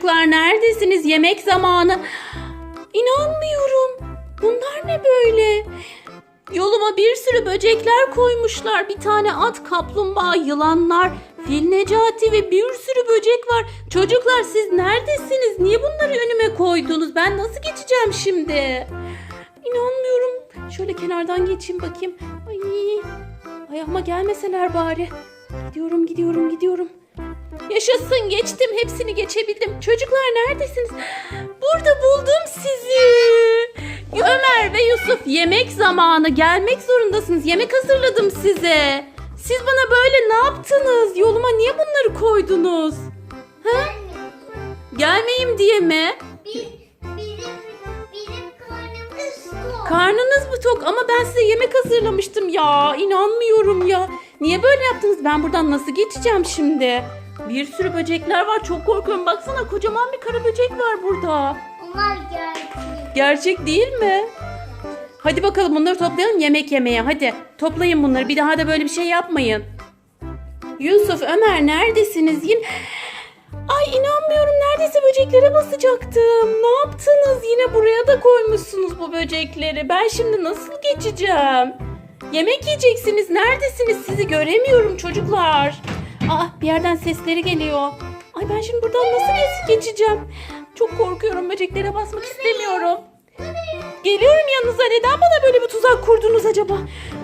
Çocuklar neredesiniz? Yemek zamanı. İnanmıyorum. Bunlar ne böyle? Yoluma bir sürü böcekler koymuşlar. Bir tane at, kaplumbağa, yılanlar, fil necati ve bir sürü böcek var. Çocuklar siz neredesiniz? Niye bunları önüme koydunuz? Ben nasıl geçeceğim şimdi? İnanmıyorum. Şöyle kenardan geçeyim bakayım. Ay, ayağıma gelmeseler bari. Gidiyorum, gidiyorum, gidiyorum. Yaşasın geçtim hepsini geçebildim. Çocuklar neredesiniz? Burada buldum sizi. Ömer ve Yusuf yemek zamanı gelmek zorundasınız. Yemek hazırladım size. Siz bana böyle ne yaptınız? Yoluma niye bunları koydunuz? Ha? Gelmeyeyim diye mi? Karnınız mı tok ama ben size yemek hazırlamıştım ya. İnanmıyorum ya. Niye böyle yaptınız? Ben buradan nasıl geçeceğim şimdi? Bir sürü böcekler var. Çok korkuyorum. Baksana kocaman bir kara böcek var burada. Onlar gerçek. Gerçek değil mi? Hadi bakalım bunları toplayalım yemek yemeye. Hadi toplayın bunları. Bir daha da böyle bir şey yapmayın. Yusuf, Ömer neredesiniz? Yine... Ay inanmıyorum. Neredeyse böceklere basacaktım. Ne yaptınız? Yine buraya da koymuşsunuz bu böcekleri. Ben şimdi nasıl geçeceğim? Yemek yiyeceksiniz. Neredesiniz? Sizi göremiyorum çocuklar. Aa bir yerden sesleri geliyor. Ay ben şimdi buradan nasıl geç- geçeceğim? Çok korkuyorum. Böceklere basmak istemiyorum. Geliyorum yanınıza. Neden bana böyle bir tuzak kurdunuz acaba?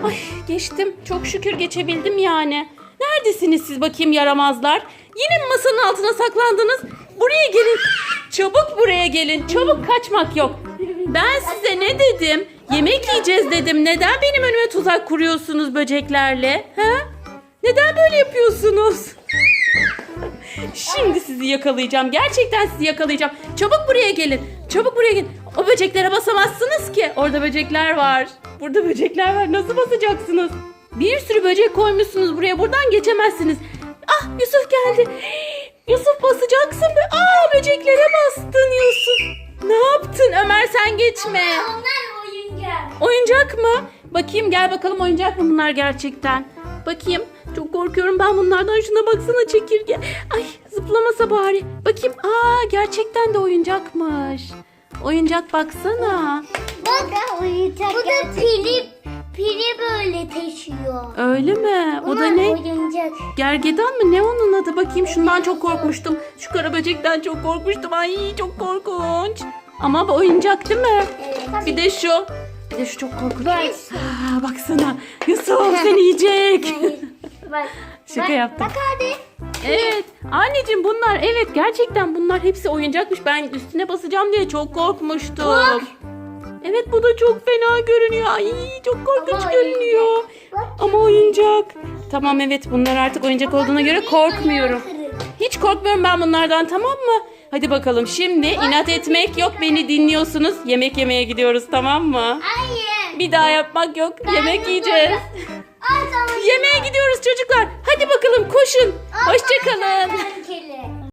Ay geçtim. Çok şükür geçebildim yani. Neredesiniz siz bakayım yaramazlar? Yine mi masanın altına saklandınız? Buraya gelin. Çabuk buraya gelin. Çabuk kaçmak yok. Ben size ne dedim? Yemek yiyeceğiz dedim. Neden benim önüme tuzak kuruyorsunuz böceklerle? Ha? Neden böyle yapıyorsunuz? Şimdi sizi yakalayacağım. Gerçekten sizi yakalayacağım. Çabuk buraya gelin. Çabuk buraya gelin. O böceklere basamazsınız ki. Orada böcekler var. Burada böcekler var. Nasıl basacaksınız? Bir sürü böcek koymuşsunuz buraya. Buradan geçemezsiniz. Ah Yusuf geldi. Yusuf basacaksın. Be. Aa böceklere bastın Yusuf. Ne yaptın Ömer sen geçme. Onlar oyuncak. Oyuncak mı? Bakayım gel bakalım oyuncak mı bunlar gerçekten? Bakayım. Çok korkuyorum ben bunlardan. Şuna baksana çekirge. Ay zıplamasa bari. Bakayım. Aa gerçekten de oyuncakmış. Oyuncak baksana. Bak oyuncak. Bu da pili, pili böyle taşıyor. Öyle mi? O da ne? Oyuncak. Gergedan mı? Ne onun adı? Bakayım şundan çok korkmuştum. Şu kara böcekten çok korkmuştum. Ay çok korkunç. Ama bu oyuncak değil mi? Evet. Bir de şu. Bir de şu çok korkunç. Aa, baksana. Yusuf seni yiyecek. Bak. Şaka bak, yaptım. Bak hadi. Evet. Anneciğim bunlar evet gerçekten bunlar hepsi oyuncakmış. Ben üstüne basacağım diye çok korkmuştum. Evet bu da çok fena görünüyor. Ay çok korkunç Ama görünüyor. Bak. Ama oyuncak. Tamam evet bunlar artık oyuncak olduğuna göre korkmuyorum. Hiç korkmuyorum ben bunlardan tamam mı? Hadi bakalım şimdi inat etmek yok beni dinliyorsunuz. Yemek yemeye gidiyoruz tamam mı? Hayır. Bir daha yapmak yok. Yemek yiyeceğiz. Yemeğe gidiyoruz çocuklar. Hadi bakalım koşun. Hoşçakalın.